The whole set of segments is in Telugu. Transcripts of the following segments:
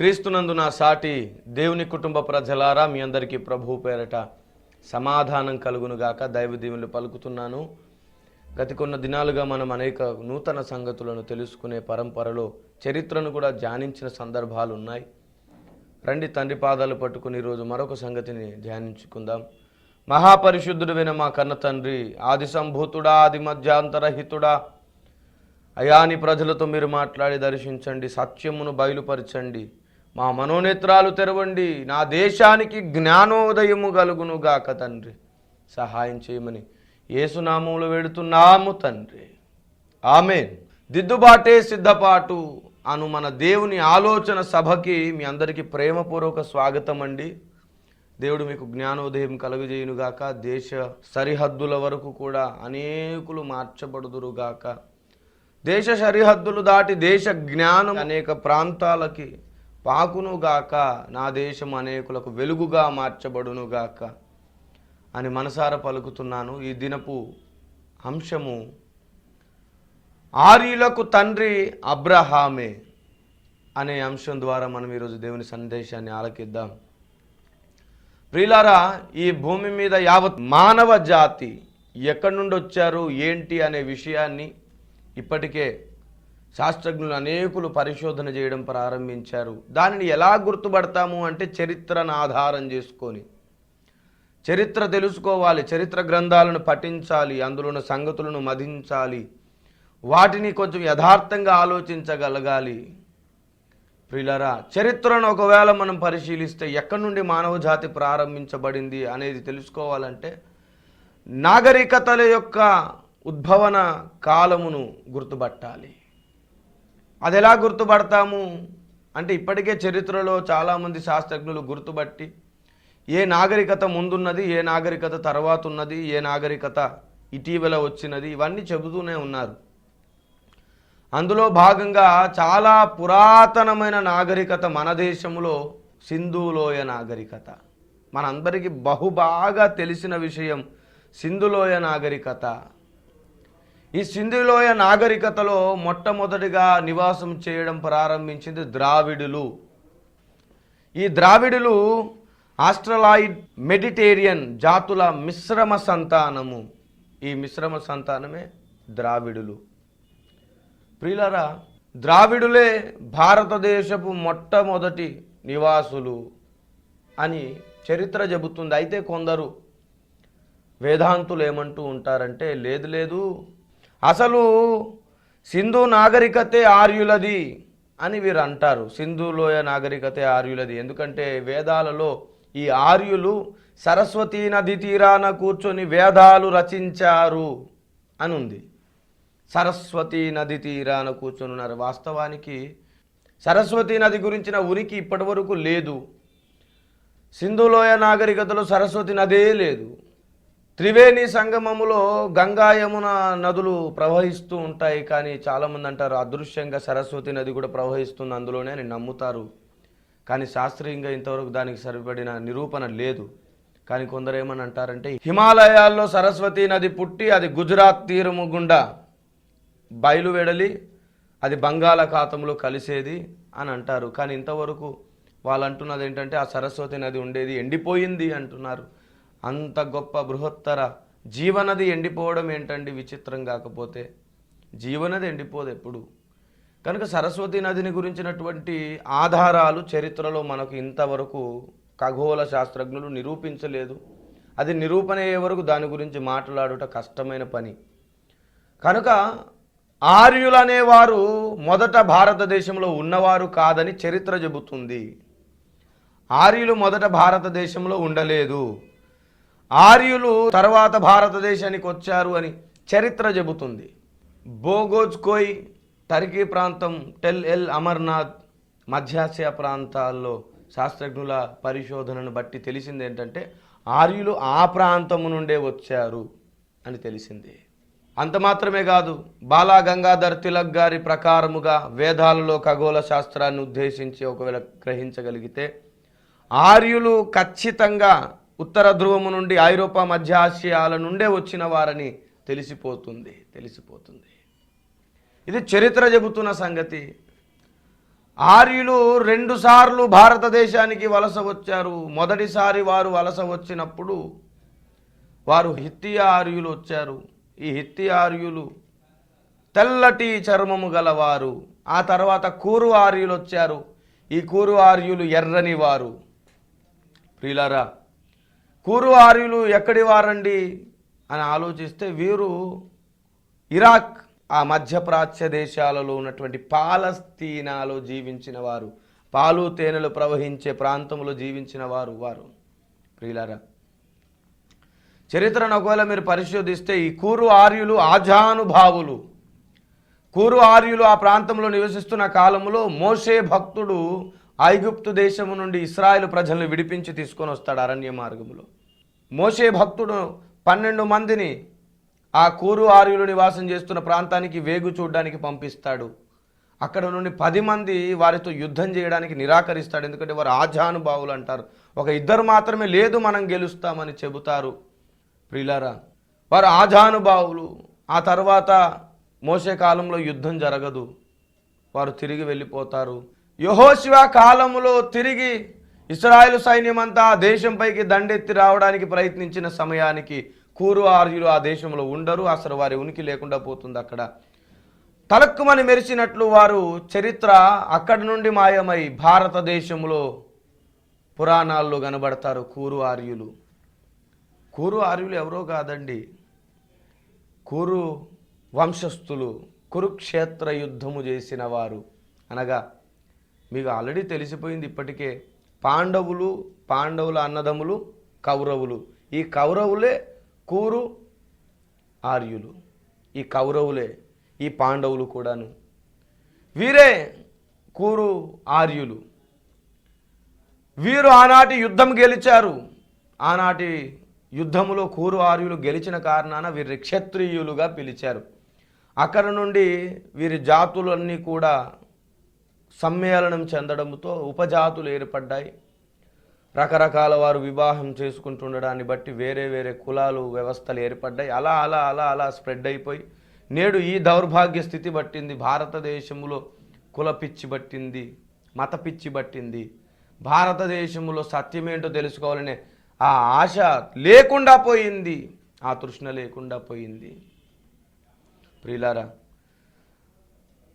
క్రీస్తునందు నా సాటి దేవుని కుటుంబ ప్రజలారా మీ అందరికీ ప్రభు పేరట సమాధానం కలుగునుగాక. దైవ దీవులు పలుకుతున్నాను. గతి కొన్న దినాలుగా మనం అనేక నూతన సంగతులను తెలుసుకునే పరంపరలో చరిత్రను కూడా ధ్యానించిన సందర్భాలు ఉన్నాయి. రండి తండ్రి పాదాలు పట్టుకుని ఈరోజు మరొక సంగతిని ధ్యానించుకుందాం. మహాపరిశుద్ధుడైన మా కన్న తండ్రి ఆది సంభూతుడా ఆది మధ్యాంతరహితుడా అయాని ప్రజలతో మీరు మాట్లాడి దర్శించండి సత్యమును బయలుపరచండి. మా మనోనేత్రాలు తెరవండి. నా దేశానికి జ్ఞానోదయము కలుగును గాక తండ్రి. సహాయం చేయమని ఏసునామములు వెడుతున్నాము తండ్రి. ఆమె దిద్దుబాటే సిద్ధపాటు అను మన దేవుని ఆలోచన సభకి మీ అందరికీ ప్రేమపూర్వక స్వాగతం అండి దేవుడు మీకు జ్ఞానోదయం కలుగజేయునుగాక దేశ సరిహద్దుల వరకు కూడా అనేకులు మార్చబడుదురుగాక దేశ సరిహద్దులు దాటి దేశ జ్ఞానం అనేక ప్రాంతాలకి పాకునుగాక నా దేశం అనేకులకు వెలుగుగా మార్చబడునుగాక అని మనసార పలుకుతున్నాను. ఈ దినపు అంశము ఆర్యులకు తండ్రి అబ్రహామే అనే అంశం ద్వారా మనం ఈరోజు దేవుని సందేశాన్ని ఆలకిద్దాం. ప్రియులారా ఈ భూమి మీద యావత్ మానవ జాతి ఎక్కడి నుండి వచ్చారు ఏంటి? అనే విషయాన్ని ఇప్పటికే శాస్త్రజ్ఞులు అనేకులు పరిశోధన చేయడం ప్రారంభించారు. దానిని ఎలా గుర్తుపడతాము అంటే చరిత్రను ఆధారం చేసుకొని. చరిత్ర తెలుసుకోవాలి చరిత్ర గ్రంథాలను పఠించాలి అందులో ఉన్న సంగతులను మధించాలి వాటిని కొంచెం యథార్థంగా ఆలోచించగలగాలి. ప్రిలరా చరిత్రను ఒకవేళ మనం పరిశీలిస్తే ఎక్కడి నుండి మానవ జాతి ప్రారంభించబడింది అనేది తెలుసుకోవాలంటే నాగరికతల యొక్క ఉద్భవన కాలమును గుర్తుపట్టాలి. అది ఎలా గుర్తుపడతాము? అంటే ఇప్పటికే చరిత్రలో చాలామంది శాస్త్రజ్ఞులు గుర్తుపట్టి ఏ నాగరికత ముందున్నది ఏ నాగరికత తర్వాత ఉన్నది ఏ నాగరికత ఇటీవల వచ్చినది ఇవన్నీ చెబుతూనే ఉన్నారు. అందులో భాగంగా చాలా పురాతనమైన నాగరికత మన దేశంలో సింధులోయ నాగరికత. మనందరికీ బహుబాగా తెలిసిన విషయం సింధులోయ నాగరికత. ఈ సింధులోయ నాగరికతలో మొట్టమొదటిగా నివాసం చేయడం ప్రారంభించింది ద్రావిడులు. ఈ ద్రావిడులు ఆస్ట్రలాయిడ్ మెడిటేరియన్ జాతుల మిశ్రమ సంతానము. ఈ మిశ్రమ సంతానమే ద్రావిడులు. ప్రియులరా ద్రావిడులే భారతదేశపు మొట్టమొదటి నివాసులు అని చరిత్ర చెబుతుంది. అయితే కొందరు వేదాంతులు ఏమంటూ ఉంటారంటే లేదు లేదు అసలు సింధు నాగరికతే ఆర్యులది అని వీరు అంటారు సింధులోయ నాగరికతే ఆర్యులది. ఎందుకంటే వేదాలలో ఈ ఆర్యులు సరస్వతీ నది తీరాన కూర్చొని వేదాలు రచించారు అని ఉంది సరస్వతీ నది తీరాన కూర్చొనున్నారు వాస్తవానికి సరస్వతీ నది గురించిన ఉనికి ఇప్పటివరకు లేదు. సింధులోయ నాగరికతలో సరస్వతి నదే లేదు. త్రివేణి సంగమములో గంగా యమున నదులు ప్రవహిస్తూ ఉంటాయి కానీ చాలామంది అంటారు అదృశ్యంగా సరస్వతి నది కూడా ప్రవహిస్తుంది అందులోనే అని నమ్ముతారు. కానీ శాస్త్రీయంగా ఇంతవరకు దానికి సరిపడిన నిరూపణ లేదు. కానీ కొందరు ఏమని అంటారంటే హిమాలయాల్లో సరస్వతి నది పుట్టి అది గుజరాత్ తీరము గుండా బయలువెడలి అది బంగాళాఖాతంలో కలిసేది అని అంటారు. కానీ ఇంతవరకు వాళ్ళు అంటున్నది ఏంటంటే ఆ సరస్వతి నది ఉండేది ఎండిపోయింది అంటున్నారు. అంత గొప్ప బృహత్తర జీవనది ఎండిపోవడం ఏంటండి విచిత్రం కాకపోతే? జీవనది ఎండిపోదు ఎప్పుడు? కనుక సరస్వతి నదిని గురించినటువంటి ఆధారాలు చరిత్రలో మనకు ఇంతవరకు ఖగోళ శాస్త్రజ్ఞులు నిరూపించలేదు. అది నిరూపణ అయ్యే వరకు దాని గురించి మాట్లాడుట కష్టమైన పని. కనుక ఆర్యులు అనేవారు మొదట భారతదేశంలో ఉన్నవారు కాదని చరిత్ర చెబుతుంది. ఆర్యులు మొదట భారతదేశంలో ఉండలేదు. ఆర్యులు తర్వాత భారతదేశానికి వచ్చారు అని చరిత్ర చెబుతుంది. బోగోజ్కోయ్ టర్కీ ప్రాంతం టెల్ ఎల్ అమర్నాథ్ మధ్యాసియా ప్రాంతాల్లో శాస్త్రజ్ఞుల పరిశోధనను బట్టి తెలిసింది ఏంటంటే ఆర్యులు ఆ ప్రాంతము నుండే వచ్చారు అని తెలిసింది. అంత మాత్రమే కాదు బాలా గంగాధర్ తిలక్ గారి ప్రకారముగా వేదాలలో ఖగోళ శాస్త్రాన్ని ఉద్దేశించి ఒకవేళ గ్రహించగలిగితే ఆర్యులు ఖచ్చితంగా ఉత్తర ధ్రువము నుండి ఐరోపా మధ్య ఆసియాల నుండే వచ్చిన వారని తెలిసిపోతుంది తెలిసిపోతుంది. ఇది చరిత్ర చెబుతున్న సంగతి. ఆర్యులు రెండుసార్లు భారతదేశానికి వలస వచ్చారు. మొదటిసారి వారు వలస వచ్చినప్పుడు వారు హిత్తి ఆర్యులు వచ్చారు. ఈ హిత్తి ఆర్యులు తెల్లటి చర్మము గలవారు. ఆ తర్వాత కూరు ఆర్యులు వచ్చారు. ఈ కూరు ఆర్యులు ఎర్రని వారు. ప్రియులారా కూరు ఆర్యులు ఎక్కడి వారండి? అని ఆలోచిస్తే వీరు ఇరాక్ ఆ మధ్యప్రాచ్య దేశాలలో ఉన్నటువంటి పాలస్తీనాలో జీవించిన వారు పాలు తేనెలు ప్రవహించే ప్రాంతంలో జీవించిన వారు వారు. ప్రియులారా చరిత్రను ఒకవేళ మీరు పరిశోధిస్తే ఈ కూరు ఆర్యులు ఆజానుభావులు. కూరు ఆర్యులు ఆ ప్రాంతంలో నివసిస్తున్న కాలంలో మోషే భక్తుడు ఐగుప్తు దేశము నుండి ఇస్రాయేల్ ప్రజలను విడిపించి తీసుకొని వస్తాడు అరణ్య మార్గంలో. మోసే భక్తుడు పన్నెండు మందిని ఆ కూరు ఆర్యులు నివాసం చేస్తున్న ప్రాంతానికి వేగు చూడడానికి పంపిస్తాడు. అక్కడ నుండి పది మంది వారితో యుద్ధం చేయడానికి నిరాకరిస్తాడు. ఎందుకంటే వారు ఆజానుభావులు అంటారు. ఒక ఇద్దరు మాత్రమే లేదు మనం గెలుస్తామని చెబుతారు. ప్రిలారా వారు ఆజానుభావులు ఆ తర్వాత మోసే కాలంలో యుద్ధం జరగదు. వారు తిరిగి వెళ్ళిపోతారు. యహోశివ కాలంలో తిరిగి ఇస్రాయేల్ సైన్యమంతా ఆ దేశంపైకి దండెత్తి రావడానికి ప్రయత్నించిన సమయానికి కూరు ఆర్యులు ఆ దేశంలో ఉండరు అసలు వారి ఉనికి లేకుండా పోతుంది అక్కడ. తలక్కుమని మెరిసినట్లు వారు చరిత్ర అక్కడి నుండి మాయమై భారతదేశంలో పురాణాల్లో కనబడతారు కూరు ఆర్యులు కూరు ఆర్యులు ఎవరో కాదండి కూరు వంశస్థులు కురుక్షేత్ర యుద్ధము చేసిన వారు. అనగా మీకు ఆల్రెడీ తెలిసిపోయింది ఇప్పటికే పాండవులు పాండవుల అన్నదమ్ములు కౌరవులు. ఈ కౌరవులే కూరు ఆర్యులు. ఈ కౌరవులే ఈ పాండవులు కూడాను. వీరే కూరు ఆర్యులు. వీరు ఆనాటి యుద్ధం గెలిచారు. ఆనాటి యుద్ధములో కూరు ఆర్యులు గెలిచిన కారణాన వీరి క్షత్రియులుగా పిలిచారు. అక్కడ నుండి వీరి జాతులన్నీ కూడా సమ్మేళనం చెందడంతో ఉపజాతులు ఏర్పడ్డాయి. రకరకాల వారు వివాహం చేసుకుంటుండడాన్ని బట్టి వేరే వేరే కులాలు వ్యవస్థలు ఏర్పడ్డాయి. అలా అలా అలా అలా స్ప్రెడ్ అయిపోయి నేడు ఈ దౌర్భాగ్య స్థితి పట్టింది. భారతదేశంలో కుల పిచ్చి పట్టింది మత పిచ్చి పట్టింది. భారతదేశంలో సత్యమేంటో తెలుసుకోవాలనే ఆ ఆశ లేకుండా పోయింది. ఆ తృష్ణ లేకుండా పోయింది. ప్రియులారా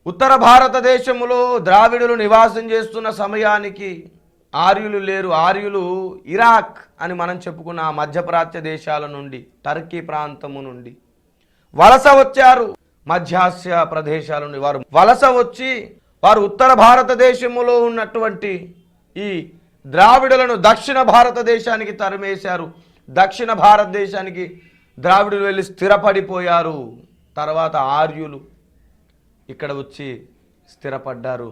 ఉత్తర భారతదేశములో ద్రావిడులు నివాసం చేస్తున్న సమయానికి ఆర్యులు లేరు. ఆర్యులు ఇరాక్ అని మనం చెప్పుకున్న ఆ మధ్యప్రాచ్య దేశాల నుండి టర్కీ ప్రాంతము నుండి. వలస వచ్చారు మధ్యాసియా ప్రదేశాల నుండి. వారు వలస వచ్చి వారు ఉత్తర భారతదేశములో ఉన్నటువంటి ఈ ద్రావిడులను దక్షిణ భారతదేశానికి తరిమేశారు. దక్షిణ భారతదేశానికి ద్రావిడులు వెళ్ళి స్థిరపడిపోయారు. తర్వాత ఆర్యులు ఇక్కడ వచ్చి స్థిరపడ్డారు.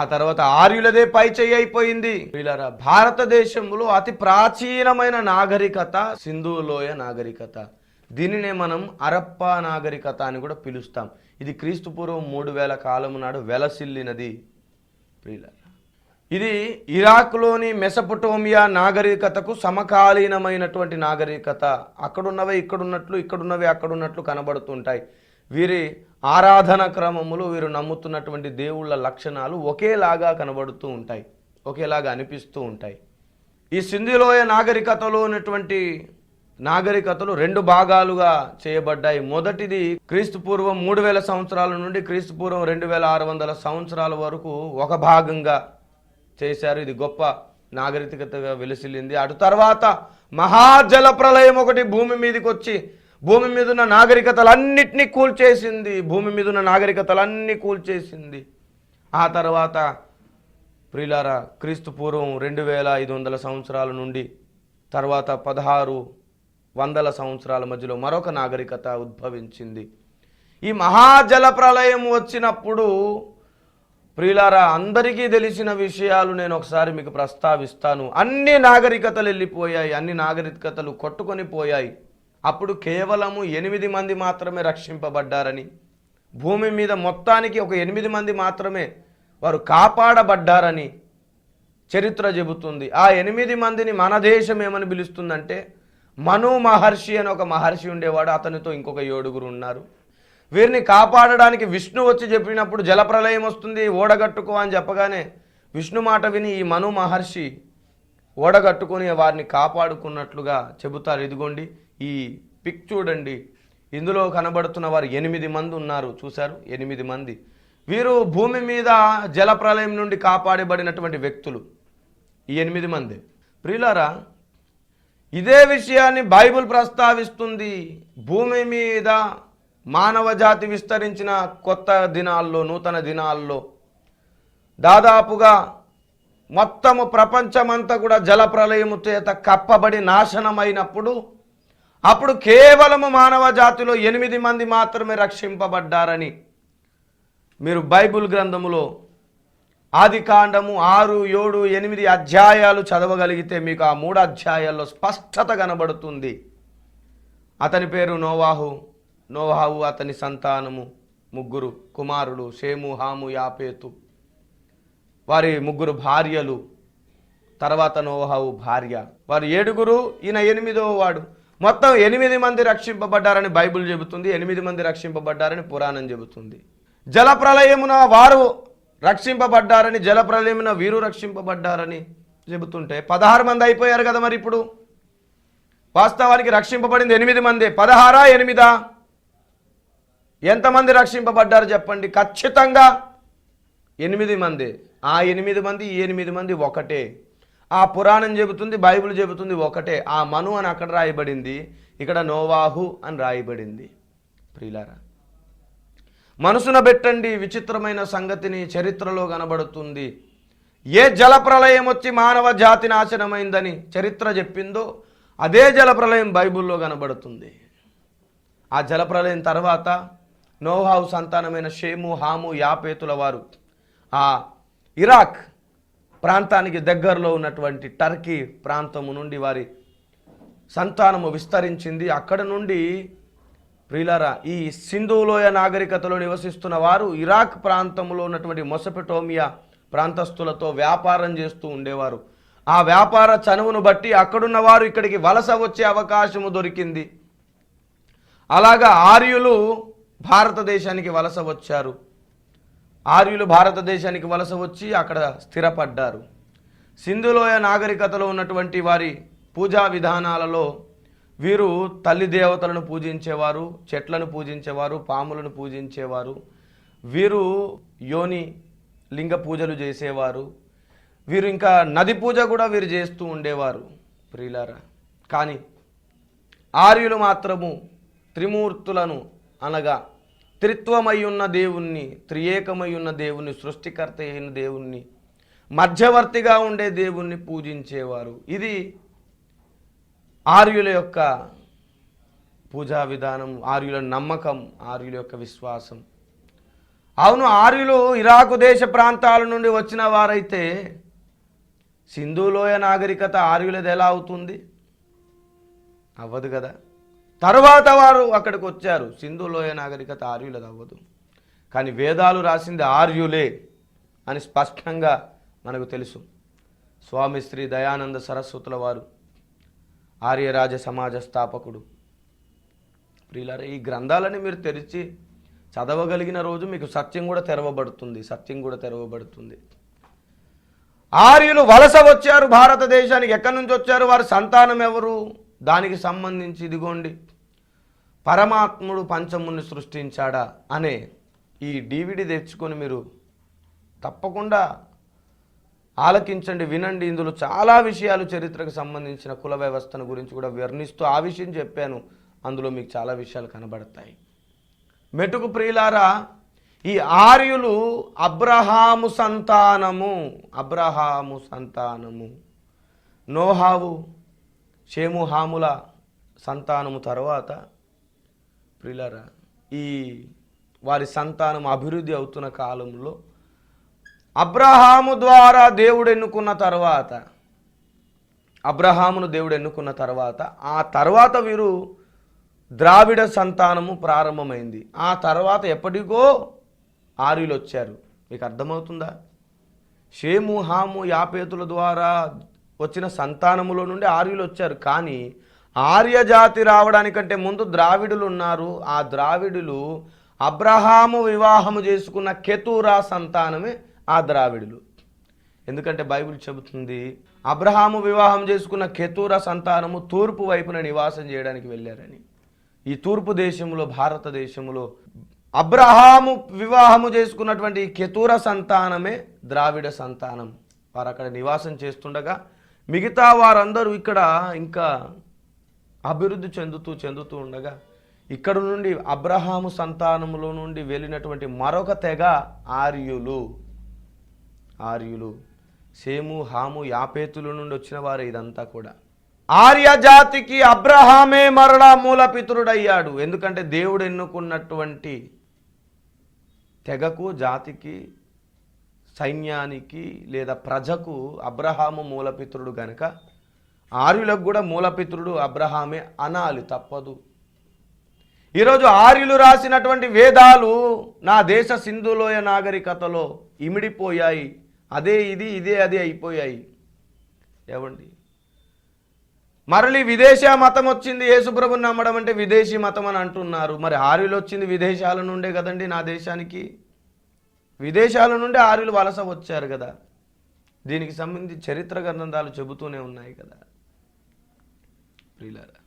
ఆ తర్వాత ఆర్యులదే పై చెయ్యి అయిపోయింది. వీళ్ళరా భారతదేశంలో అతి ప్రాచీనమైన నాగరికత సింధు లోయ నాగరికత. దీనినే మనం అరప్ప నాగరికత అని కూడా పిలుస్తాం. ఇది క్రీస్తు పూర్వం మూడు వేల కాలం నాడు వెలసిల్లినది ఇది ఇరాక్లోని మెసపటోమియా నాగరికతకు సమకాలీనమైనటువంటి నాగరికత. అక్కడున్నవే ఇక్కడున్నట్లు ఇక్కడున్నవి అక్కడున్నట్లు కనబడుతుంటాయి. వీరి ఆరాధన క్రమములు వీరు నమ్ముతున్నటువంటి దేవుళ్ళ లక్షణాలు ఒకేలాగా కనబడుతూ ఉంటాయి ఒకేలాగా అనిపిస్తూ ఉంటాయి. ఈ సింధిలోయ నాగరికతలో ఉన్నటువంటి నాగరికతలు రెండు భాగాలుగా చేయబడ్డాయి. మొదటిది క్రీస్తు పూర్వం మూడు వేల సంవత్సరాల నుండి క్రీస్తు పూర్వం రెండు వేల ఆరు వందల సంవత్సరాల వరకు ఒక భాగంగా చేశారు. ఇది గొప్ప నాగరికతగా వెలిసిల్లింది. అటు తర్వాత మహాజల ప్రళయం ఒకటి భూమి మీదకి వచ్చి భూమి మీద ఉన్న నాగరికతలన్నిటినీ కూల్చేసింది. భూమి మీద ఉన్న నాగరికతలన్నీ కూల్చేసింది. ఆ తర్వాత ప్రిలార క్రీస్తు పూర్వం రెండు వేల ఐదు వందల సంవత్సరాల నుండి తర్వాత పదహారు వందల సంవత్సరాల మధ్యలో మరొక నాగరికత ఉద్భవించింది. ఈ మహాజల ప్రళయం వచ్చినప్పుడు ప్రియులారా అందరికీ తెలిసిన విషయాలు నేను ఒకసారి మీకు ప్రస్తావిస్తాను. అన్ని నాగరికతలు వెళ్ళిపోయాయి అన్ని నాగరికతలు కొట్టుకొని పోయాయి. అప్పుడు కేవలము ఎనిమిది మంది మాత్రమే రక్షింపబడ్డారని. భూమి మీద మొత్తానికి ఒక ఎనిమిది మంది మాత్రమే వారు కాపాడబడ్డారని చరిత్ర చెబుతుంది. ఆ ఎనిమిది మందిని మన దేశం ఏమని పిలుస్తుందంటే మను మహర్షి అని ఒక మహర్షి ఉండేవాడు అతనితో ఇంకొక ఏడుగురు ఉన్నారు. వీరిని కాపాడడానికి విష్ణు వచ్చి చెప్పినప్పుడు జలప్రలయం వస్తుంది ఓడగట్టుకో అని చెప్పగానే విష్ణు మాట విని ఈ మను మహర్షి ఓడగట్టుకొని వారిని కాపాడుకున్నట్లుగా చెబుతారు. ఇదిగోండి ఈ పిక్ చూడండి. ఇందులో కనబడుతున్న వారు ఎనిమిది మంది ఉన్నారు. చూశారు? ఎనిమిది మంది. వీరు భూమి మీద జలప్రలయం నుండి కాపాడబడినటువంటి వ్యక్తులు. ఈ ఎనిమిది మంది. ప్రియులారా ఇదే విషయాన్ని బైబిల్ ప్రస్తావిస్తుంది. భూమి మీద మానవ జాతి విస్తరించిన కొత్త దినాల్లో నూతన దినాల్లో. దాదాపుగా మొత్తము ప్రపంచమంతా కూడా జలప్రలయము చేత కప్పబడి నాశనమైనప్పుడు అప్పుడు కేవలము మానవ జాతిలో ఎనిమిది మంది మాత్రమే రక్షింపబడ్డారని. మీరు బైబిల్ గ్రంథములో ఆది కాండము ఆరు ఏడు ఎనిమిది అధ్యాయాలు చదవగలిగితే మీకు ఆ మూడు అధ్యాయాల్లో స్పష్టత కనబడుతుంది. అతని పేరు నోవాహు నోవాహు అతని సంతానము ముగ్గురు కుమారులు షేము హాము యాపేతు. వారి ముగ్గురు భార్యలు తర్వాత నోవాహు భార్య. వారు ఏడుగురు ఈయన ఎనిమిదో వాడు. మొత్తం ఎనిమిది మంది రక్షింపబడ్డారని బైబిల్ చెబుతుంది ఎనిమిది మంది రక్షింపబడ్డారని పురాణం చెబుతుంది. జలప్రలయమున వారు రక్షింపబడ్డారని జలప్రలయమున వీరు రక్షింపబడ్డారని చెబుతుంటే పదహారు మంది అయిపోయారు కదా మరి ఇప్పుడు? వాస్తవానికి రక్షింపబడింది ఎనిమిది మంది. పదహారా ఎనిమిదా? ఎంతమంది రక్షింపబడ్డారు చెప్పండి? ఖచ్చితంగా ఎనిమిది మంది. ఆ ఎనిమిది మంది ఈ ఎనిమిది మంది ఒకటే. ఆ పురాణం చెబుతుంది బైబిల్ చెబుతుంది ఒకటే. ఆ మను అని అక్కడ రాయబడింది ఇక్కడ నోవాహు అని రాయబడింది. ప్రియులారా మనసున పెట్టండి విచిత్రమైన సంగతిని చరిత్రలో కనబడుతుంది. ఏ జలప్రలయం వచ్చి మానవ జాతి నాశనమైందని చరిత్ర చెప్పిందో అదే జలప్రలయం బైబిల్లో కనబడుతుంది. ఆ జలప్రలయం తర్వాత నోహావు సంతానమైన షేము హాము యాపేతుల వారు ఆ ఇరాక్ ప్రాంతానికి దగ్గరలో ఉన్నటువంటి టర్కీ ప్రాంతము నుండి వారి సంతానము విస్తరించింది. అక్కడ నుండి ప్రియులారా ఈ సింధులోయ నాగరికతలో నివసిస్తున్న వారు ఇరాక్ ప్రాంతంలో ఉన్నటువంటి మొసపెటోమియా ప్రాంతస్తులతో వ్యాపారం చేస్తూ ఉండేవారు. ఆ వ్యాపార చనువును బట్టి అక్కడున్న వారు ఇక్కడికి వలస వచ్చే అవకాశము దొరికింది. అలాగా ఆర్యులు భారతదేశానికి వలస వచ్చారు. ఆర్యులు భారతదేశానికి వలస వచ్చి అక్కడ స్థిరపడ్డారు. సింధులోయ నాగరికతలో ఉన్నటువంటి వారి పూజా విధానాలలో వీరు తల్లి దేవతలను పూజించేవారు చెట్లను పూజించేవారు పాములను పూజించేవారు. వీరు యోని లింగ పూజలు చేసేవారు. వీరు ఇంకా నది పూజ కూడా వీరు చేస్తూ ఉండేవారు ప్రియులారా. కానీ ఆర్యులు మాత్రము త్రిమూర్తులను అనగా త్రిత్వమై ఉన్న దేవుణ్ణి త్రియేకమై ఉన్న దేవుణ్ణి సృష్టికర్త అయిన దేవుణ్ణి మధ్యవర్తిగా ఉండే దేవుణ్ణి పూజించేవారు. ఇది ఆర్యుల యొక్క పూజా విధానం ఆర్యుల నమ్మకం ఆర్యుల యొక్క విశ్వాసం. అవును ఆర్యులు ఇరాకు దేశ ప్రాంతాల నుండి వచ్చిన వారైతే సింధులోయ నాగరికత ఆర్యులది ఎలా అవుతుంది? అవ్వదు కదా. తర్వాత వారు అక్కడికి వచ్చారు. సింధు లోయ నాగరికత ఆర్యులది అవ్వదు కానీ వేదాలు రాసింది ఆర్యులే అని స్పష్టంగా మనకు తెలుసు. స్వామి శ్రీ దయానంద సరస్వతుల వారు ఆర్యరాజ సమాజ స్థాపకుడు. ప్రియులారా ఈ గ్రంథాలని మీరు తెరిచి చదవగలిగిన రోజు మీకు సత్యం కూడా తెరవబడుతుంది సత్యం కూడా తెరవబడుతుంది. ఆర్యులు వలస వచ్చారు భారతదేశానికి ఎక్కడి నుంచి వచ్చారు వారి సంతానం ఎవరు? దానికి సంబంధించి ఇదిగోండి. పరమాత్ముడు పంచముని సృష్టించాడా అనే ఈ డివిడి తెచ్చుకొని మీరు తప్పకుండా ఆలకించండి వినండి. ఇందులో చాలా విషయాలు చరిత్రకు సంబంధించిన కుల వ్యవస్థను గురించి కూడా వర్ణిస్తూ ఆ విషయం చెప్పాను. అందులో మీకు చాలా విషయాలు కనబడతాయి. మెటుకు ప్రియులారా ఈ ఆర్యులు అబ్రహాము సంతానము. అబ్రహాము సంతానము. నోహావు షేము హాముల సంతానము తర్వాత ప్రిలరా ఈ వారి సంతానం అభివృద్ధి అవుతున్న కాలంలో అబ్రహాము ద్వారా దేవుడు ఎన్నుకున్న తర్వాత అబ్రహామును దేవుడు ఎన్నుకున్న తర్వాత ఆ తర్వాత వీరు ద్రావిడ సంతానము ప్రారంభమైంది. ఆ తర్వాత ఎప్పటికో ఆర్యులు వచ్చారు. మీకు అర్థమవుతుందా? షేము హాము యాపేతుల ద్వారా వచ్చిన సంతానములో నుండి ఆర్యులు వచ్చారు. కానీ ఆర్యజాతి రావడానికంటే ముందు ద్రావిడులు ఉన్నారు ఆ ద్రావిడులు అబ్రహాము వివాహము చేసుకున్న కెతూరా సంతానమే ఆ ద్రావిడులు. ఎందుకంటే బైబిల్ చెబుతుంది అబ్రహాము వివాహం చేసుకున్న కెతూర సంతానము తూర్పు వైపున నివాసం చేయడానికి వెళ్ళారని. ఈ తూర్పు దేశంలో భారతదేశంలో అబ్రహాము వివాహము చేసుకున్నటువంటి కెతూర సంతానమే ద్రావిడ సంతానం. వారు అక్కడ నివాసం చేస్తుండగా మిగతా వారందరూ ఇక్కడ ఇంకా అభివృద్ధి చెందుతూ చెందుతూ ఉండగా ఇక్కడ నుండి అబ్రహాము సంతానములో నుండి వెళ్ళినటువంటి మరొక తెగ ఆర్యులు. ఆర్యులు. సేము హాము యాపేతుల నుండి వచ్చిన వారు ఇదంతా కూడా. ఆర్య జాతికి అబ్రహామే మరలా మూలపితరుడయ్యాడు ఎందుకంటే దేవుడు ఎన్నుకున్నటువంటి తెగకు జాతికి సైన్యానికి లేదా ప్రజకు అబ్రహాము మూలపితరుడు గనక ఆర్యులకు కూడా మూలపితృడు అబ్రహామే అనాలి తప్పదు. ఈరోజు ఆర్యులు రాసినటువంటి వేదాలు నా దేశ సింధులోయ నాగరికతలో ఇమిడిపోయాయి. అదే ఇది ఇదే అదే అయిపోయాయి. ఏవండి? మరలి విదేశీ మతం వచ్చింది యేసుప్రభుని నమ్మడం అంటే విదేశీ మతం అని అంటున్నారు. మరి ఆర్యులు వచ్చింది విదేశాల నుండే కదండి నా దేశానికి? విదేశాల నుండి ఆర్యులు వలస వచ్చారు కదా. దీనికి సంబంధించి చరిత్ర గ్రంథాలు చెబుతూనే ఉన్నాయి కదా. ప్రియులారా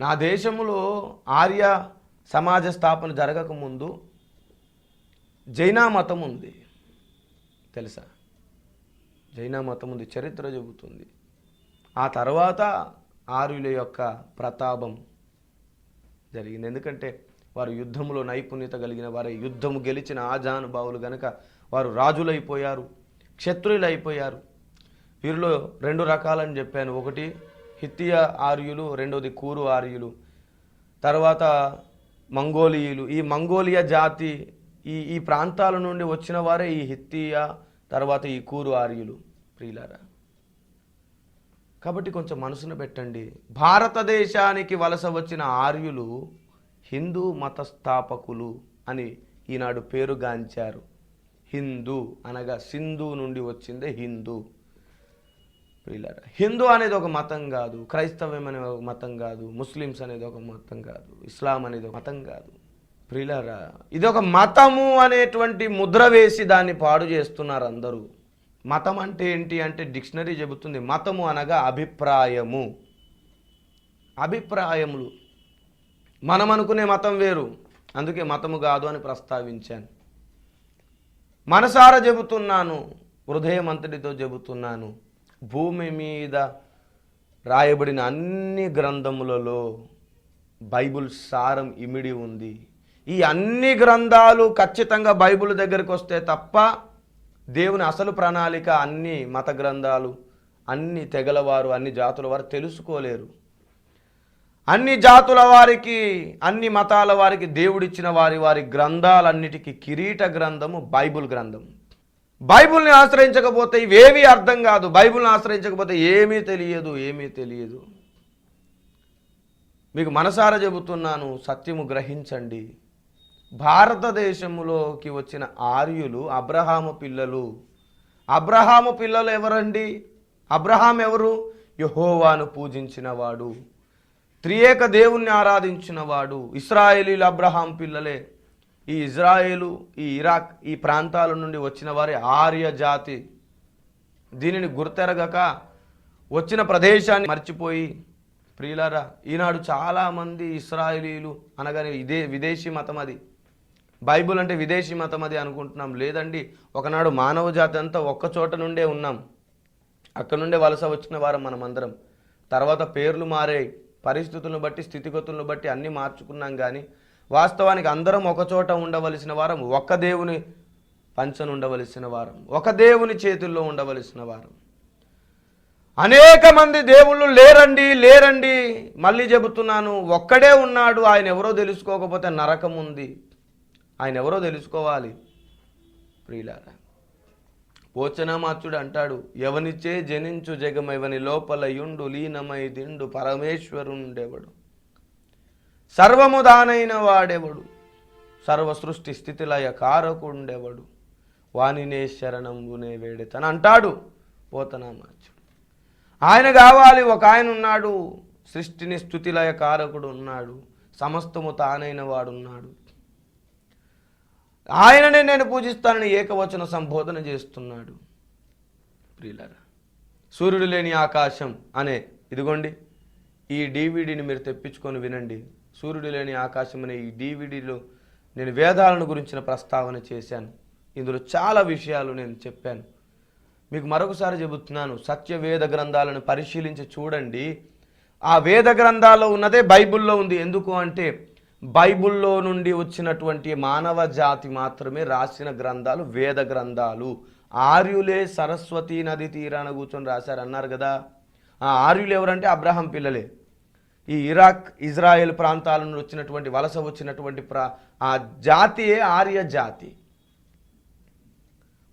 నా దేశంలో ఆర్య సమాజ స్థాపన జరగకముందు జైనా మతం ఉంది. తెలుసా? జైనా మతం ఉంది చరిత్ర చెబుతుంది. ఆ తర్వాత ఆర్యుల యొక్క ప్రతాపం జరిగింది. ఎందుకంటే వారు యుద్ధంలో నైపుణ్యత కలిగిన వారి యుద్ధము గెలిచిన ఆజానుభావులు గనక వారు రాజులైపోయారు క్షత్రులైపోయారు వీరిలో రెండు రకాలని చెప్పాను. ఒకటి హిత్తియ ఆర్యులు రెండోది కూరు ఆర్యులు తర్వాత మంగోలియులు. ఈ మంగోలియా జాతి ఈ ఈ ప్రాంతాల నుండి వచ్చిన వారే ఈ హిత్తియ తర్వాత ఈ కూరు ఆర్యులు ప్రియులారా. కాబట్టి కొంచెం మనసును పెట్టండి. భారతదేశానికి వలస వచ్చిన ఆర్యులు హిందూ మతస్థాపకులు అని ఈనాడు పేరుగాంచారు హిందూ అనగా సింధు నుండి వచ్చిందే హిందూ. ప్రియులారా హిందూ అనేది ఒక మతం కాదు క్రైస్తవం అనే ఒక మతం కాదు ముస్లిమ్స్ అనేది ఒక మతం కాదు ఇస్లాం అనేది ఒక మతం కాదు. ప్రియులారా ఇది ఒక మతము అనేటువంటి ముద్ర వేసి దాన్ని పాడు చేస్తున్నారు అందరూ. మతం అంటే ఏంటి అంటే డిక్షనరీ చెబుతుంది మతము అనగా అభిప్రాయము. అభిప్రాయములు. మనం అనుకునే మతం వేరు అందుకే మతము కాదు అని ప్రస్తావించాను. మనసారా చెబుతున్నాను హృదయమంతటితో చెబుతున్నాను. భూమి మీద రాయబడిన అన్ని గ్రంథములలో బైబుల్ సారం ఇమిడి ఉంది. ఈ అన్ని గ్రంథాలు ఖచ్చితంగా బైబిల్ దగ్గరికి వస్తే తప్ప దేవుని అసలు ప్రణాళిక అన్ని మత గ్రంథాలు అన్ని తెగల వారు అన్ని జాతుల వారు తెలుసుకోలేరు. అన్ని జాతుల వారికి అన్ని మతాల వారికి దేవుడిచ్చిన వారి వారి గ్రంథాలన్నిటికీ కిరీట గ్రంథము బైబుల్ గ్రంథం బైబుల్ని ఆశ్రయించకపోతే ఇవేమీ అర్థం కాదు. బైబుల్ని ఆశ్రయించకపోతే ఏమీ తెలియదు ఏమీ తెలియదు. మీకు మనసారా చెబుతున్నాను సత్యము గ్రహించండి. భారతదేశంలోకి వచ్చిన ఆర్యులు అబ్రహాము పిల్లలు. అబ్రహాము పిల్లలు ఎవరండి? అబ్రహాం ఎవరు? యహోవాను పూజించినవాడు. త్రియేక దేవుణ్ణి ఆరాధించినవాడు. ఇస్రాయేలీలు అబ్రహాం పిల్లలే. ఈ ఇజ్రాయేలు ఈ ఇరాక్ ఈ ప్రాంతాల నుండి వచ్చిన వారి ఆర్య జాతి దీనిని గుర్తెరగక వచ్చిన ప్రదేశాన్ని మర్చిపోయి ప్రియులారా ఈనాడు చాలామంది ఇస్రాయేలీలు అనగానే ఇదే విదేశీ మతం అది. బైబుల్ అంటే విదేశీ మతం అది అనుకుంటున్నాం. లేదండి ఒకనాడు మానవ జాతి అంతా ఒక్క చోట నుండే ఉన్నాం. అక్కడ నుండే వలస వచ్చిన వారం మనమందరం. తర్వాత పేర్లు మారే పరిస్థితులను బట్టి స్థితిగతులను బట్టి అన్నీ మార్చుకున్నాం కానీ వాస్తవానికి అందరం ఒకచోట ఉండవలసిన వారం ఒక్క దేవుని పంచను ఉండవలసిన వారం ఒక దేవుని చేతుల్లో ఉండవలసిన వారం. అనేక మంది దేవుళ్ళు లేరండి లేరండి మళ్ళీ చెబుతున్నాను ఒక్కడే ఉన్నాడు ఆయన ఎవరో తెలుసుకోకపోతే నరకం ఉంది. ఆయన ఎవరో తెలుసుకోవాలి? ప్రియులారా పోచనామాచుడు అంటాడు ఎవనిచ్చే జనించు జగమైవని లోపల యుండు లీనమై దిండు పరమేశ్వరుండేవాడు? సర్వము దానైన వాడెవడు? సర్వ సృష్టి స్థితిలయ కారకుండెవడు? వానినే శరణంబునే వేడెతను అంటాడు పోతనామాచుడు ఆయన కావాలి ఒక ఆయన ఉన్నాడు సృష్టిని స్థుతిలయ కారకుడు ఉన్నాడు సమస్తము తానైన వాడున్నాడు. ఆయననే నేను పూజిస్తానని ఏకవచన సంబోధన చేస్తున్నాడు. ప్రియులరా సూర్యుడు లేని ఆకాశం అనే ఇదిగోండి ఈ డీవీడీని మీరు తెప్పించుకొని వినండి. సూర్యుడు లేని ఆకాశం అనే ఈ డివిడీలో నేను వేదాలను గురించిన ప్రస్తావన చేశాను. ఇందులో చాలా విషయాలు నేను చెప్పాను. మీకు మరొకసారి చెబుతున్నాను సత్య వేద గ్రంథాలను పరిశీలించి చూడండి. ఆ వేద గ్రంథాల్లో ఉన్నదే బైబిల్లో ఉంది. ఎందుకు అంటే బైబిల్లో నుండి వచ్చినటువంటి మానవ జాతి మాత్రమే రాసిన గ్రంథాలు వేద గ్రంథాలు. ఆర్యులే సరస్వతి నది తీరాన కూర్చొని రాశారు అన్నారు కదా. ఆ ఆర్యులు ఎవరంటే అబ్రహం పిల్లలే. ఈ ఇరాక్ ఇజ్రాయెల్ ప్రాంతాల నుండి వచ్చినటువంటి వలస వచ్చినటువంటి ప్రా ఆ జాతియే ఆర్య జాతి.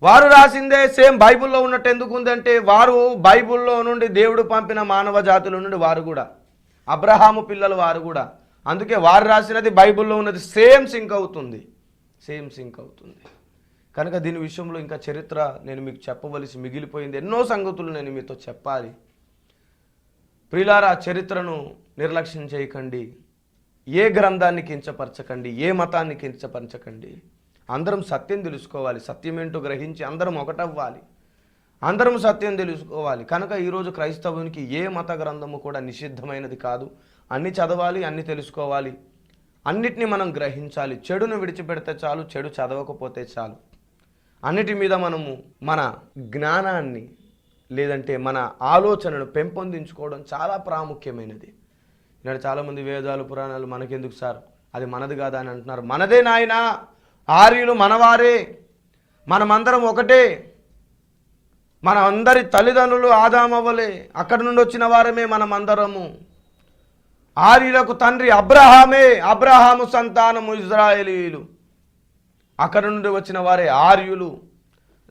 వారు రాసిందే సేమ్ బైబిల్లో ఉన్నట్టు ఎందుకు ఉందంటే వారు బైబిల్లో నుండి దేవుడు పంపిన మానవ జాతుల నుండి వారు కూడా. అబ్రహాము పిల్లలు వారు కూడా. అందుకే వారు రాసినది బైబిల్లో ఉన్నది సేమ్ సింక్ అవుతుంది. సేమ్ సింక్ అవుతుంది. కనుక దీని విషయంలో ఇంకా చరిత్ర నేను మీకు చెప్పవలసి మిగిలిపోయింది. ఎన్నో సంగతులు నేను మీతో చెప్పాలి. ప్రిలారా చరిత్రను నిర్లక్ష్యం చేయకండి. ఏ గ్రంథాన్ని కించపరచకండి ఏ మతాన్ని కించపరచకండి. అందరం సత్యం తెలుసుకోవాలి. సత్యం ఏంటో గ్రహించి అందరం ఒకటవ్వాలి. అందరం సత్యం తెలుసుకోవాలి. కనుక ఈరోజు క్రైస్తవునికి ఏ మత గ్రంథము కూడా నిషిద్ధమైనది కాదు. అన్ని చదవాలి అన్ని తెలుసుకోవాలి. అన్నిటినీ మనం గ్రహించాలి. చెడును విడిచిపెడితే చాలు చెడు చదవకపోతే చాలు. అన్నిటి మీద మనము మన జ్ఞానాన్ని లేదంటే మన ఆలోచనను పెంపొందించుకోవడం చాలా ప్రాముఖ్యమైనది. ఇక్కడ చాలామంది వేదాలు పురాణాలు మనకెందుకు సార్? అది మనది కాదా అని అంటున్నారు. మనదే నాయన ఆర్యులు మనవారే. మనమందరం ఒకటే. మన అందరి తల్లిదండ్రులు ఆదామవ్వలే అక్కడి నుండి వచ్చిన వారమే మనమందరము. ఆర్యులకు తండ్రి అబ్రహామే అబ్రహాము సంతానము ఇజ్రాయేలీలు. అక్కడి నుండి వచ్చిన వారే ఆర్యులు.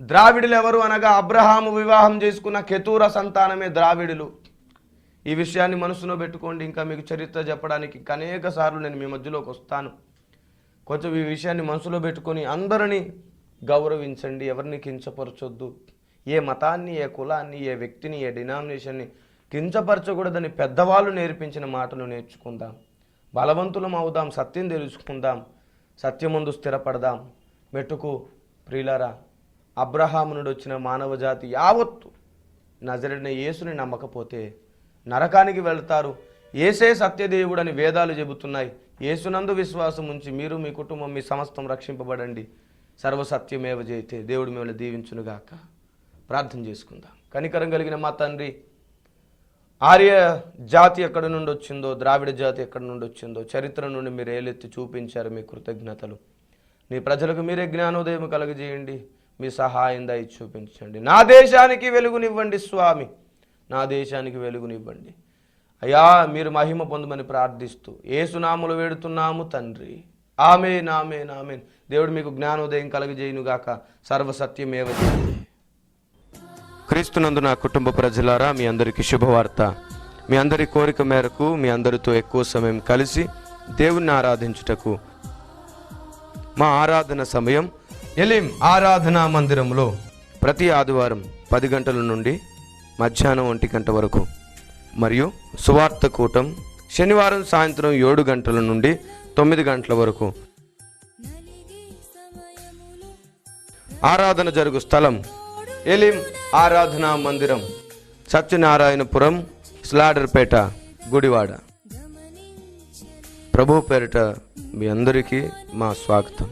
ద్రావిడులు ఎవరు అనగా అబ్రహాము వివాహం చేసుకున్న కెతూర సంతానమే ద్రావిడులు. ఈ విషయాన్ని మనసులో పెట్టుకోండి. ఇంకా మీకు చరిత్ర చెప్పడానికి అనేక సార్లు నేను మీ మధ్యలోకి వస్తాను. కొంచెం ఈ విషయాన్ని మనసులో పెట్టుకొని అందరినీ గౌరవించండి. ఎవరిని కించపరచొద్దు. ఏ మతాన్ని ఏ కులాన్ని ఏ వ్యక్తిని ఏ డినామినేషన్ని కించపరచకూడదని పెద్దవాళ్ళు నేర్పించిన మాటలు నేర్చుకుందాం. బలవంతులం అవుదాం సత్యం తెలుసుకుందాం సత్యముందు స్థిరపడదాం. మెట్టుకు ప్రియులరా అబ్రహాము నుండి వచ్చిన మానవ జాతి యావత్తు నజరైన యేసుని నమ్మకపోతే నరకానికి వెళ్తారు. ఏసే సత్యదేవుడని వేదాలు చెబుతున్నాయి. ఏసునందు విశ్వాసం ఉంచి మీరు మీ కుటుంబం మీ సమస్తం రక్షింపబడండి. సర్వసత్యమేవ జయితే. దేవుడు మిమ్మల్ని దీవించునుగాక. ప్రార్థన చేసుకుందాం. కనికరం కలిగిన మా తండ్రి ఆర్య జాతి ఎక్కడి నుండి వచ్చిందో ద్రావిడ జాతి ఎక్కడి నుండి వచ్చిందో చరిత్ర నుండి మీరు ఏలెత్తి చూపించారు మీ కృతజ్ఞతలు. నీ ప్రజలకు మీరే జ్ఞానోదయం కలగజేయండి. మీ సహాయం దయ చూపించండి నా దేశానికి వెలుగునివ్వండి స్వామి. నా దేశానికి వెలుగునివ్వండి. అయ్యా మీరు మహిమ పొందమని ప్రార్థిస్తూ ఏసునాములు వేడుతున్నాము తండ్రి. ఆమె నామే నామే దేవుడు మీకు జ్ఞానోదయం కలగజేయునుగాక. సర్వసత్యమేవ క్రీస్తునందు నా కుటుంబ ప్రజలారా మీ అందరికీ శుభవార్త. మీ అందరి కోరిక మేరకు మీ అందరితో ఎక్కువ సమయం కలిసి దేవుణ్ణి ఆరాధించుటకు మా ఆరాధన సమయం. ఎలిం ఆరాధనా మందిరంలో ప్రతి ఆదివారం పది గంటల నుండి మధ్యాహ్నం ఒంటి గంట వరకు. మరియు సువార్త కూటం శనివారం సాయంత్రం ఏడు గంటల నుండి తొమ్మిది గంటల వరకు. ఆరాధన జరుగు స్థలం ఎలిం ఆరాధనా మందిరం సత్యనారాయణపురం స్లాడర్పేట గుడివాడ. ప్రభు పేరిట మీ అందరికీ మా స్వాగతం.